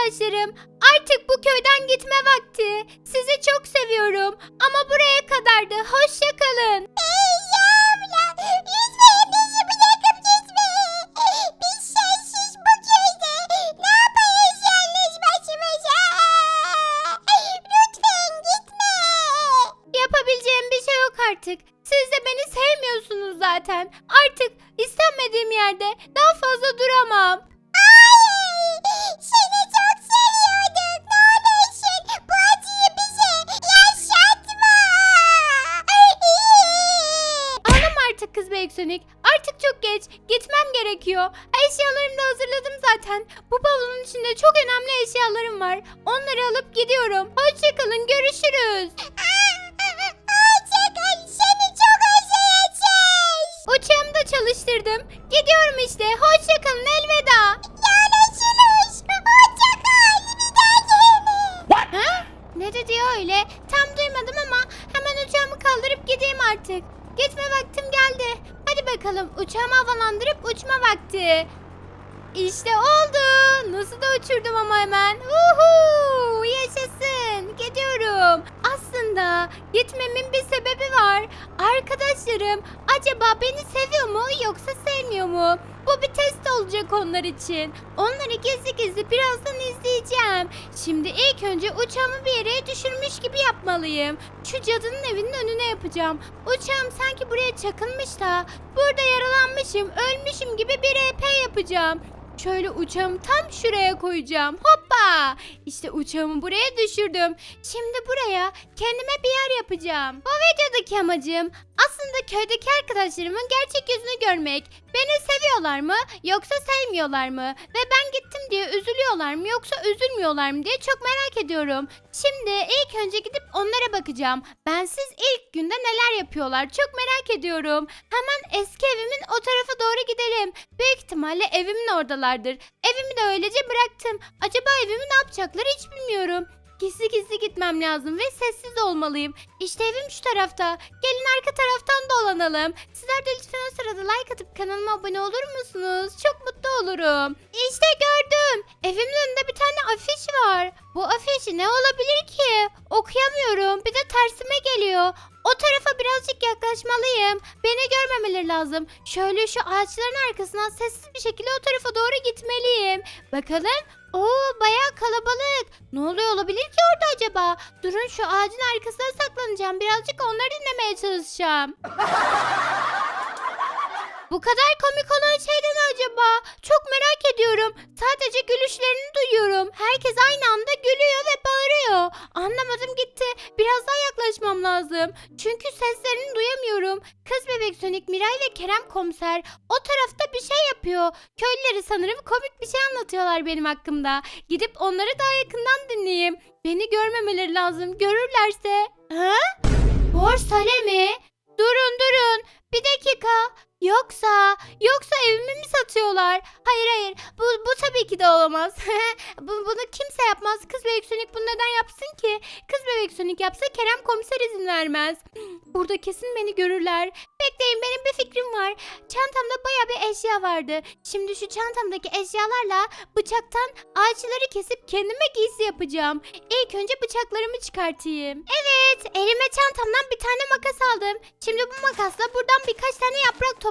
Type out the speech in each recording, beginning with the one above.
arkadaşlarım. Artık bu köyden gitme vakti. Sizi çok seviyorum. Ama buraya kadardı. Hoşça kalın. Ey abla lütfen bizi bırakıp gitme. Biz sensiz bu köyde ne yaparız yalnız başımıza? Lütfen gitme. Yapabileceğim bir şey yok artık. Siz de beni sevmiyorsunuz zaten. Artık istenmediğim yerde daha fazla duramam. Artık kız Beyksönük. Artık çok geç. Gitmem gerekiyor. Eşyalarımı da hazırladım zaten. Bu bavulun içinde çok önemli eşyalarım var. Onları alıp gidiyorum. Hoşçakalın. Görüşürüz. Hoşçakal seni çok özleyeceğiz. Uçağımı da çalıştırdım. Gidiyorum işte. Hoşçakalın. Elveda. Görüşürüz. Hoşçakal bir daha gelme. Ha? Ne dedi öyle? Tam duymadım ama hemen uçağımı kaldırıp gideyim artık. Gitme vaktim geldi. Hadi bakalım uçağımı havalandırıp uçma vakti. İşte oldu. Nasıl da uçurdum ama hemen. Uhu! Yaşasın. Gidiyorum. Aslında gitmemin bir sebebi var. Arkadaşlarım acaba beni seviyor mu yoksa sevmiyor mu? Bu bir test olacak onlar için. Onları gizli gizli birazdan izleyeceğim. Şimdi ilk önce uçağımı bir yere düşürmüş gibi yapmalıyım. Şu cadının evinin önüne yapacağım. Uçağım sanki buraya çakılmış da burada yaralanmışım, ölmüşüm gibi bir EP yapacağım. Şöyle uçağımı tam şuraya koyacağım. Hoppa! İşte uçağımı buraya düşürdüm. Şimdi buraya kendime bir yer yapacağım. Bu videodaki amacım aslında köydeki arkadaşlarımın gerçek yüzünü görmek. Beni seviyorlar mı yoksa sevmiyorlar mı? Ve ben gittim diye üzülüyorlar mı yoksa üzülmüyorlar mı diye çok merak ediyorum. Şimdi ilk önce gidip onlara bakacağım. Bensiz ilk günde neler yapıyorlar çok merak ediyorum. Hemen eski evimin o tarafa doğru gidelim. Büyük ihtimalle evimin oradalardır. Evimi de öylece bıraktım. Acaba evimi ne yapacaklar hiç bilmiyorum. Gizli gizli gitmem lazım ve sessiz olmalıyım. İşte evim şu tarafta. Gelin arka taraftan dolanalım. Sizler de lütfen o sırada like atıp kanalıma abone olur musunuz? Çok mutlu olurum. İşte gördüm. Evimin önünde bir tane afiş var. Bu afiş ne olabilir ki? Okuyamıyorum. Bir de tersime geliyor. O tarafa birazcık yaklaşmalıyım. Beni görmemeleri lazım. Şöyle şu ağaçların arkasından sessiz bir şekilde o tarafa doğru gitmeliyim. Bakalım. Oo bayağı kalabalık. Ne oluyor olabilir ki orada acaba? Durun şu ağacın arkasına saklanacağım. Birazcık onları dinlemeye çalışacağım. Bu kadar komik olan şey de ne acaba? Çok merak ediyorum. Sadece gülüşlerini duyuyorum. Herkes aynı anda gülüyor ve bağırıyor. Anlamadım gitti. Biraz daha yaklaşmam lazım. Çünkü seslerini duyamıyorum. Kız bebek Sonic, Miray ve Kerem komiser o tarafta bir şey yapıyor. Köylüleri sanırım komik bir şey anlatıyorlar benim hakkımda. Gidip onları daha yakından dinleyeyim. Beni görmemeleri lazım. Görürlerse. Ha? Borsale mi? Durun durun. Bir dakika. Yoksa, yoksa evimi mi satıyorlar? Hayır hayır, bu, bu tabii ki de olamaz. bu, bunu kimse yapmaz. Kız bebek Sonic bunu neden yapsın ki? Kız bebek Sonic yapsa Kerem komiser izin vermez. Burada kesin beni görürler. Bekleyin benim bir fikrim var. Çantamda baya bir eşya vardı. Şimdi şu çantamdaki eşyalarla bıçaktan ağaçları kesip kendime giysi yapacağım. İlk önce bıçaklarımı çıkartayım. Evet, elime çantamdan bir tane makas aldım. Şimdi bu makasla buradan birkaç tane yaprak toplayacağım.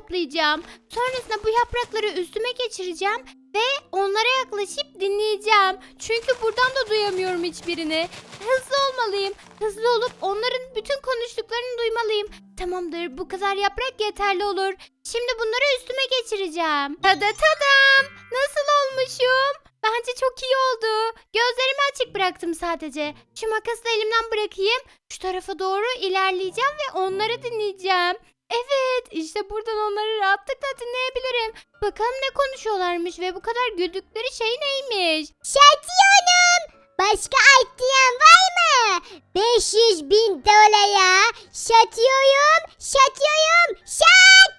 Sonrasında bu yaprakları üstüme geçireceğim ve onlara yaklaşıp dinleyeceğim. Çünkü buradan da duyamıyorum hiçbirini. Hızlı olmalıyım. Hızlı olup onların bütün konuştuklarını duymalıyım. Tamamdır bu kadar yaprak yeterli olur. Şimdi bunları üstüme geçireceğim. Tada tadam. Nasıl olmuşum? Bence çok iyi oldu. Gözlerimi açık bıraktım sadece. Şu makası da elimden bırakayım. Şu tarafa doğru ilerleyeceğim ve onları dinleyeceğim. Evet, işte buradan onları rahatlıkla dinleyebilirim. Bakalım ne konuşuyorlarmış ve bu kadar güldükleri şey neymiş? Satıyorum. Başka isteyen var mı? 500 bin dolara satıyorum, satıyorum, sattım.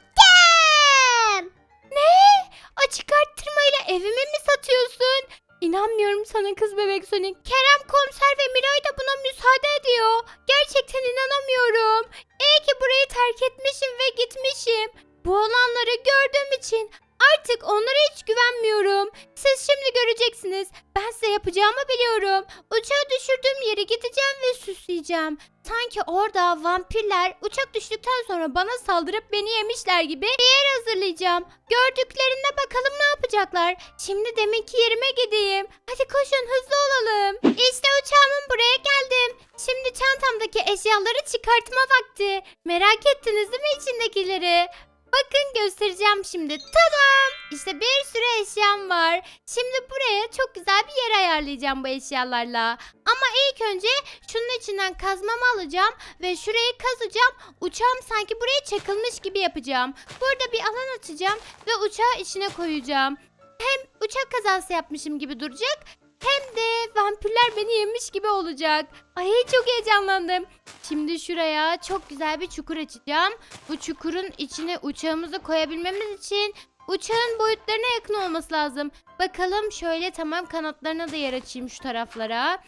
Ne? Açık arttırmayla evimi mi satıyorsun? İnanmıyorum sana kız bebek Sonic. Kerem komiser ve Miray da buna müsaade ediyor. Gerçekten inanamıyorum. İyi ki burayı terk etmişim ve gitmişim. Bu olanları gördüğüm için Artık onlara hiç güvenmiyorum. Siz şimdi göreceksiniz. Ben size yapacağımı biliyorum. Uçağı düşürdüğüm yere gideceğim ve süsleyeceğim. Sanki orada vampirler uçak düştükten sonra bana saldırıp beni yemişler gibi bir yer hazırlayacağım. Gördüklerinde bakalım ne yapacaklar. Şimdi deminki yerime gideyim. Hadi koşun hızlı olalım. İşte uçağımın buraya geldim. Şimdi çantamdaki eşyaları çıkartma vakti. Merak ettiniz değil mi içindekileri? Bakın göstereceğim şimdi. Tadam! İşte bir sürü eşyam var. Şimdi buraya çok güzel bir yer ayarlayacağım bu eşyalarla. Ama ilk önce şunun içinden kazmamı alacağım ve şurayı kazacağım. Uçağım sanki buraya çakılmış gibi yapacağım. Burada bir alan açacağım ve uçağı içine koyacağım. Hem uçak kazası yapmışım gibi duracak hem de vampirler beni yemiş gibi olacak. Ay çok heyecanlandım. Şimdi şuraya çok güzel bir çukur açacağım. Bu çukurun içine uçağımızı koyabilmemiz için uçağın boyutlarına yakın olması lazım. Bakalım şöyle tamam kanatlarına da yer açayım şu taraflara.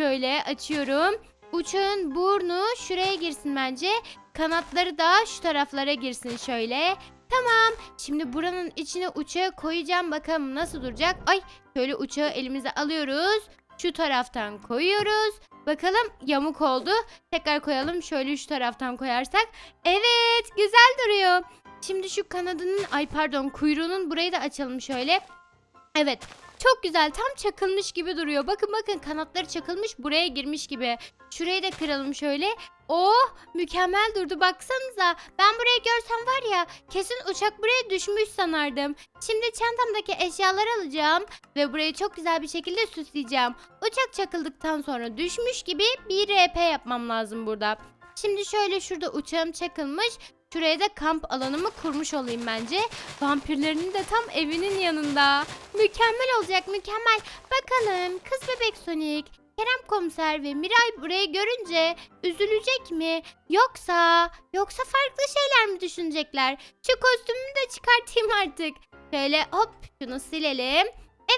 Şöyle açıyorum. Uçağın burnu şuraya girsin bence. Kanatları da şu taraflara girsin şöyle. Tamam. Şimdi buranın içine uçağı koyacağım. Bakalım nasıl duracak. Ay şöyle uçağı elimize alıyoruz. Şu taraftan koyuyoruz. Bakalım yamuk oldu. Tekrar koyalım. Şöyle şu taraftan koyarsak. Evet güzel duruyor. Şimdi şu kanadının ay pardon kuyruğunun burayı da açalım şöyle. Evet çok güzel tam çakılmış gibi duruyor. Bakın bakın kanatları çakılmış buraya girmiş gibi. Şurayı da kıralım şöyle. Oh mükemmel durdu baksanıza. Ben burayı görsem var ya kesin uçak buraya düşmüş sanardım. Şimdi çantamdaki eşyaları alacağım ve burayı çok güzel bir şekilde süsleyeceğim. Uçak çakıldıktan sonra düşmüş gibi bir RP yapmam lazım burada. Şimdi şöyle şurada uçağım çakılmış. Şuraya da kamp alanımı kurmuş olayım bence. Vampirlerin de tam evinin yanında. Mükemmel olacak mükemmel. Bakalım kız bebek Sonic, Kerem komiser ve Miray burayı görünce üzülecek mi? Yoksa yoksa farklı şeyler mi düşünecekler? Şu kostümümü de çıkartayım artık. Şöyle hop şunu silelim.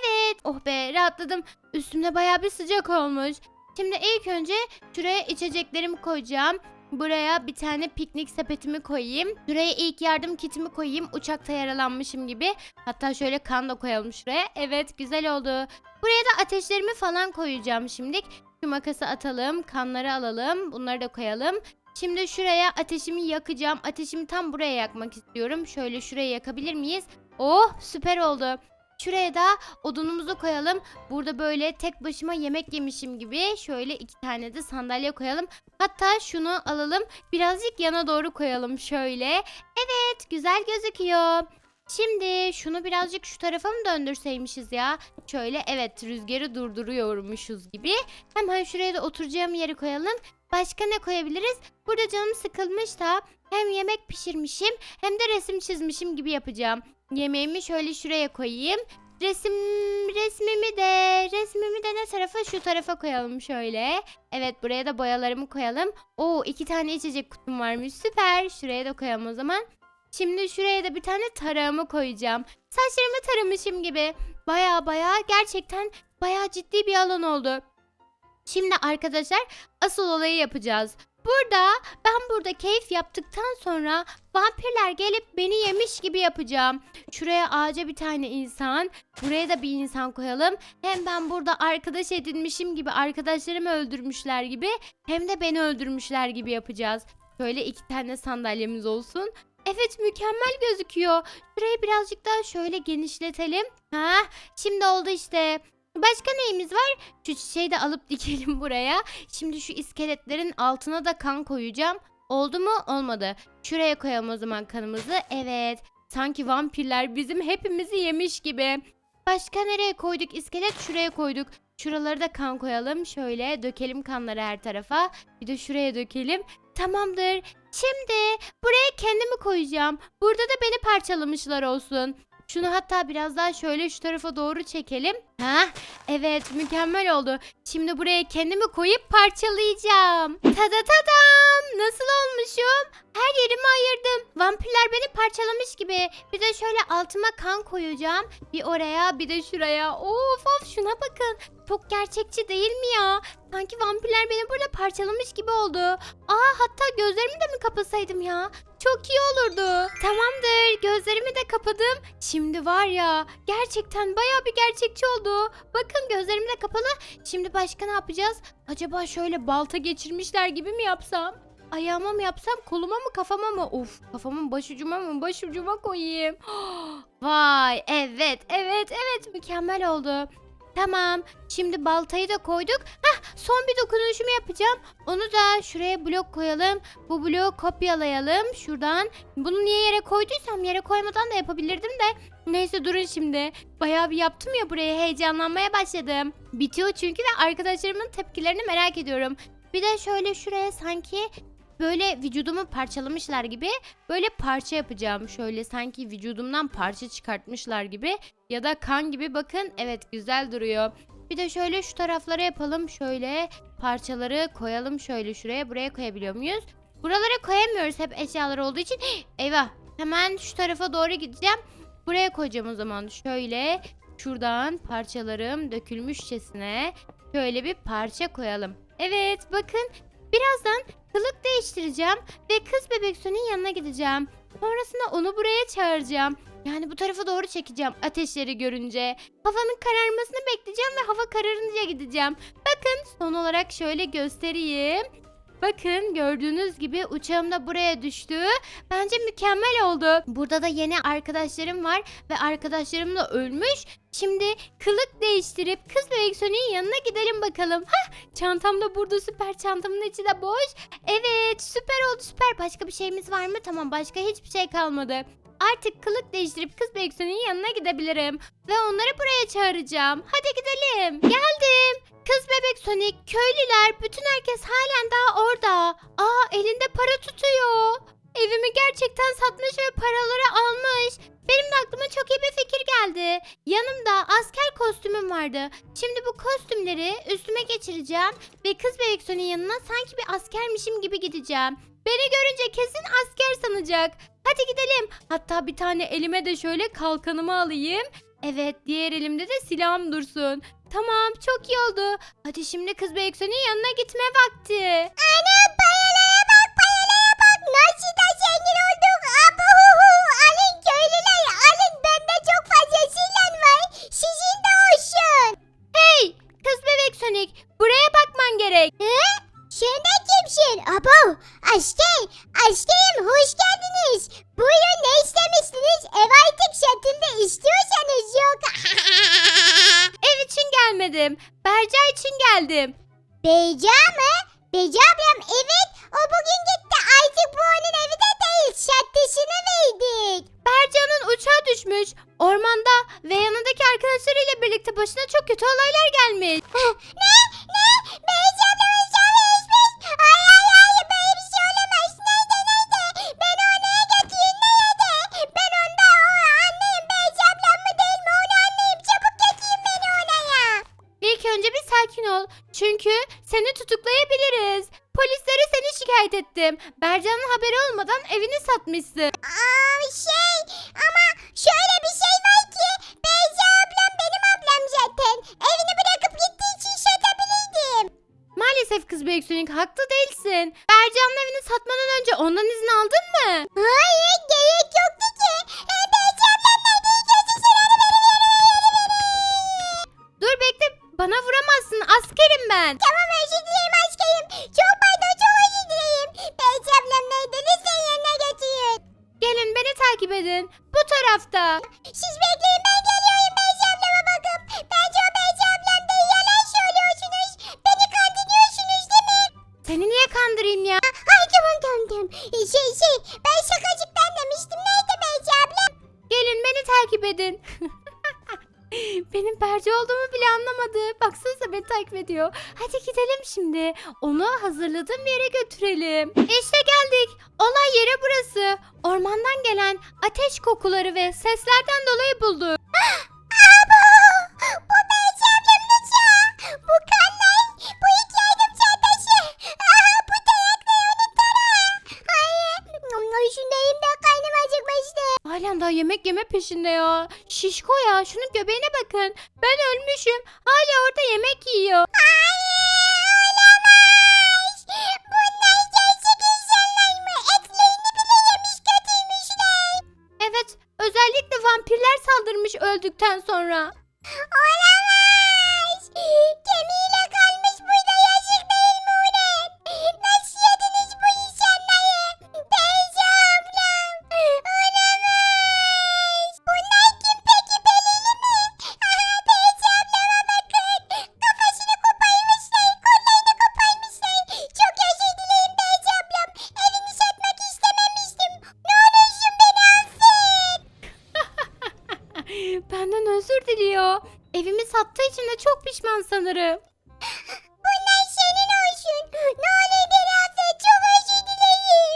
Evet oh be rahatladım. Üstümde baya bir sıcak olmuş. Şimdi ilk önce şuraya içeceklerimi koyacağım. Buraya bir tane piknik sepetimi koyayım. Şuraya ilk yardım kitimi koyayım. Uçakta yaralanmışım gibi. Hatta şöyle kan da koyalım şuraya. Evet güzel oldu. Buraya da ateşlerimi falan koyacağım şimdilik. Şu makası atalım. Kanları alalım. Bunları da koyalım. Şimdi şuraya ateşimi yakacağım. Ateşimi tam buraya yakmak istiyorum. Şöyle şuraya yakabilir miyiz? Oh süper oldu. Şuraya da odunumuzu koyalım. Burada böyle tek başıma yemek yemişim gibi şöyle iki tane de sandalye koyalım. Hatta şunu alalım birazcık yana doğru koyalım şöyle. Evet güzel gözüküyor. Şimdi şunu birazcık şu tarafa mı döndürseymişiz ya? Şöyle evet rüzgarı durduruyormuşuz gibi. Hemen şuraya da oturacağım yeri koyalım. Başka ne koyabiliriz? Burada canım sıkılmış da hem yemek pişirmişim hem de resim çizmişim gibi yapacağım. Yemeğimi şöyle şuraya koyayım. Resim resmimi de resmimi de ne tarafa şu tarafa koyalım şöyle. Evet buraya da boyalarımı koyalım. Oo iki tane içecek kutum varmış süper. Şuraya da koyalım o zaman. Şimdi şuraya da bir tane tarağımı koyacağım. Saçlarımı taramışım gibi. Baya baya gerçekten baya ciddi bir alan oldu. Şimdi arkadaşlar asıl olayı yapacağız. Burada ben burada keyif yaptıktan sonra vampirler gelip beni yemiş gibi yapacağım. Şuraya ağaca bir tane insan, buraya da bir insan koyalım. Hem ben burada arkadaş edinmişim gibi arkadaşlarımı öldürmüşler gibi hem de beni öldürmüşler gibi yapacağız. Şöyle iki tane sandalyemiz olsun. Evet mükemmel gözüküyor. Şurayı birazcık daha şöyle genişletelim. Ha, şimdi oldu işte. Başka neyimiz var? Şu çiçeği de alıp dikelim buraya. Şimdi şu iskeletlerin altına da kan koyacağım. Oldu mu? Olmadı. Şuraya koyalım o zaman kanımızı. Evet. Sanki vampirler bizim hepimizi yemiş gibi. Başka nereye koyduk? İskelet şuraya koyduk. Şuraları da kan koyalım. Şöyle dökelim kanları her tarafa. Bir de şuraya dökelim. Tamamdır. Şimdi buraya kendimi koyacağım. Burada da beni parçalamışlar olsun. Şunu hatta biraz daha şöyle şu tarafa doğru çekelim. Ha, evet mükemmel oldu. Şimdi buraya kendimi koyup parçalayacağım. Tada tadam! nasıl olmuşum? Her yerimi ayırdım. Vampirler beni parçalamış gibi. Bir de şöyle altıma kan koyacağım. Bir oraya bir de şuraya. Of of şuna bakın. Çok gerçekçi değil mi ya? Sanki vampirler beni burada parçalamış gibi oldu. Aa hatta gözlerimi de mi kapasaydım ya? Çok iyi olurdu. Tamamdır gözlerimi de kapadım. Şimdi var ya gerçekten baya bir gerçekçi oldu. Bakın gözlerim de kapalı. Şimdi başka ne yapacağız? Acaba şöyle balta geçirmişler gibi mi yapsam? Ayağıma mı yapsam koluma mı kafama mı? Of kafamın başucuma mı başucuma koyayım. Vay evet evet evet mükemmel oldu. Tamam şimdi baltayı da koyduk. Hah son bir dokunuşumu yapacağım. Onu da şuraya blok koyalım. Bu bloğu kopyalayalım şuradan. Bunu niye yere koyduysam yere koymadan da yapabilirdim de. Neyse durun şimdi. Bayağı bir yaptım ya buraya heyecanlanmaya başladım. Bitiyor çünkü ve arkadaşlarımın tepkilerini merak ediyorum. Bir de şöyle şuraya sanki böyle vücudumu parçalamışlar gibi böyle parça yapacağım. Şöyle sanki vücudumdan parça çıkartmışlar gibi ya da kan gibi bakın evet güzel duruyor. Bir de şöyle şu taraflara yapalım. Şöyle parçaları koyalım şöyle şuraya. Buraya koyabiliyor muyuz? Buralara koyamıyoruz hep eşyalar olduğu için. Eyvah. Hemen şu tarafa doğru gideceğim. Buraya koyacağım o zaman. Şöyle şuradan parçalarım dökülmüşçesine şöyle bir parça koyalım. Evet bakın birazdan kılık değiştireceğim ve kız bebek Sony'in yanına gideceğim. Sonrasında onu buraya çağıracağım. Yani bu tarafa doğru çekeceğim ateşleri görünce. Havanın kararmasını bekleyeceğim ve hava kararınca gideceğim. Bakın son olarak şöyle göstereyim. Bakın gördüğünüz gibi uçağım da buraya düştü. Bence mükemmel oldu. Burada da yeni arkadaşlarım var ve arkadaşlarım da ölmüş. Şimdi kılık değiştirip kız Eksoni'nin yanına gidelim bakalım. Hah çantam da burada süper çantamın içi de boş. Evet süper oldu süper. Başka bir şeyimiz var mı? Tamam başka hiçbir şey kalmadı. Artık kılık değiştirip kız Eksoni'nin yanına gidebilirim. Ve onları buraya çağıracağım. Hadi gidelim. Geldim. Kız bebek Sonic, köylüler, bütün herkes halen daha orada. Aa elinde para tutuyor. Evimi gerçekten satmış ve paraları almış. Benim de aklıma çok iyi bir fikir geldi. Yanımda asker kostümüm vardı. Şimdi bu kostümleri üstüme geçireceğim ve kız bebek Sonic'in yanına sanki bir askermişim gibi gideceğim. Beni görünce kesin asker sanacak. Hadi gidelim. Hatta bir tane elime de şöyle kalkanımı alayım. Evet diğer elimde de silahım dursun. Tamam çok iyi oldu. Hadi şimdi kız bebek Sonic'in yanına gitme vakti. Ana paralara bak paralara bak. Nasıl da zengin olduk. Abo alın köylüler alın. Bende çok fazla silah var. Sizin de olsun. Hey kız bebek Sonic buraya bakman gerek. He? Sen de kimsin? Abo asker. Askerim hoş geldiniz. Buyurun ne istemiştiniz? Ev artık satında istiyorsanız yok. Ev için gelmedim. Berca için geldim. Beyca mı? Beyca ablam evet. O bugün gitti. Artık bu onun evi de değil. Şattısını verdik. Berca'nın uçağı düşmüş. Ormanda ve yanındaki arkadaşlarıyla birlikte başına çok kötü olaylar gelmiş. ne? Ne? Beyza ablam ettim. Berca'nın haberi olmadan evini satmışsın. Aa şey ama şöyle bir şey var ki Beyza ablam benim ablam zaten. Evini bırakıp gittiği için satabilirdim. Maalesef kız büyük Sonic haklı değilsin. Berca'nın evini satmadan önce ondan izin aldın mı? Hayır gerek yoktu ki. E, Beyza ablam nerede? İlk sıranı benim yerime Dur bekle bana vuramazsın askerim ben. Tamam takip edin. Bu tarafta. Siz takip. Hadi gidelim şimdi. Onu hazırladığım yere götürelim. İşte geldik. Olay yeri burası. Ormandan gelen ateş kokuları ve seslerden dolayı bulduk. Yemek yeme peşinde ya. Şişko ya şunun göbeğine bakın. Ben ölmüşüm. Hala orada yemek yiyor. Evet özellikle vampirler saldırmış öldükten sonra. Benden özür diliyor. Evimi sattığı için de çok pişman sanırım. Bunlar senin olsun. Ne olur beni affet. Çok özür dilerim.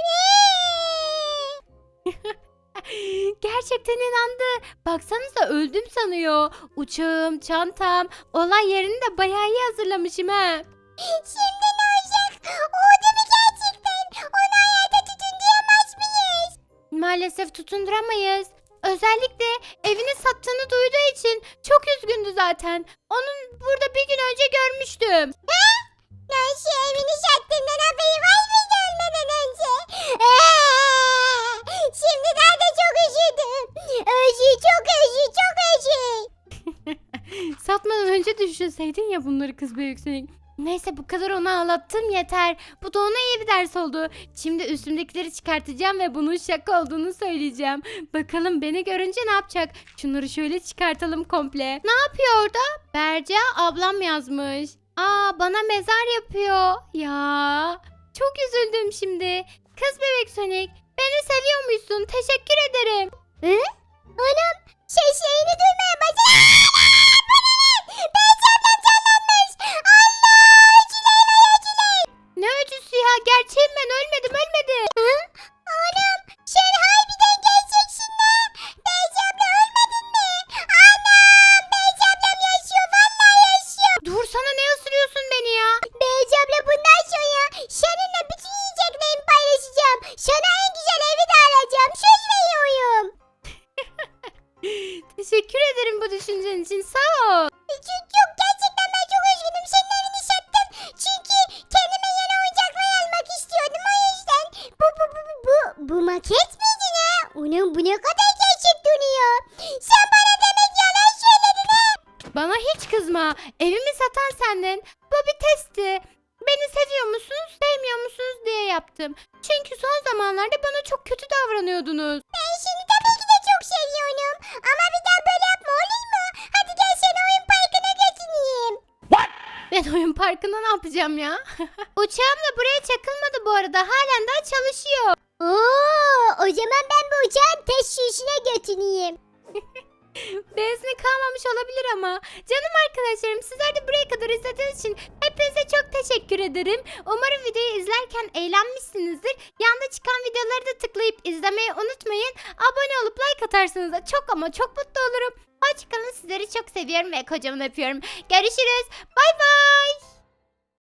Gerçekten inandı. Baksanıza öldüm sanıyor. Uçağım, çantam, olay yerini de bayağı iyi hazırlamışım ha. Şimdi ne olacak? Oldu mu gerçekten? Onu hayata tutunduramaz mıyız? Maalesef tutunduramayız. Özellikle evini sattığını duyduğu için çok üzgündü zaten. Onun burada bir gün önce görmüştüm. Nasıl evini sattığından haberi var mıydı ölmeden önce? Şimdi daha da çok üzüldüm. Özür çok özür çok özür. Satmadan önce düşünseydin ya bunları kız büyüksün. Neyse bu kadar onu ağlattım yeter. Bu da ona iyi bir ders oldu. Şimdi üstümdekileri çıkartacağım ve bunun şaka olduğunu söyleyeceğim. Bakalım beni görünce ne yapacak? Şunları şöyle çıkartalım komple. Ne yapıyor orada? Berca ablam yazmış. Aa bana mezar yapıyor. Ya çok üzüldüm şimdi. Kız bebek Sonic beni seviyormuşsun. Teşekkür ederim. Hı? Anam seslerini duymaya başladım. Ya? Gerçeğim ben ölmedim ölmedim. Hı? Anam sen harbiden gerçeksin lan. Beyza abla ölmedin mi? Anam Beyza ablam yaşıyor vallahi yaşıyor. Dur sana ne ısırıyorsun beni ya? Beyza abla bundan sonra seninle bütün yiyeceklerimi paylaşacağım. Sana en güzel evi de alacağım. Söz veriyorum. Teşekkür ederim bu düşüncen için sağ ol. Ben oyun parkında ne yapacağım ya? Uçağım da buraya çakılmadı bu arada. Halen daha çalışıyor. Oo, o zaman ben bu uçağın sürüşüne götüreyim. Benzini kalmamış olabilir ama. Canım arkadaşlarım sizler de buraya kadar izlediğiniz için hepinize çok teşekkür ederim. Umarım videoyu izlerken eğlenmişsinizdir. Yanda çıkan videoları da tıklayıp izlemeyi unutmayın. Abone olup like atarsanız da çok ama çok mutlu olurum. Hoşçakalın sizleri çok seviyorum ve kocaman öpüyorum. Görüşürüz. Bay bay.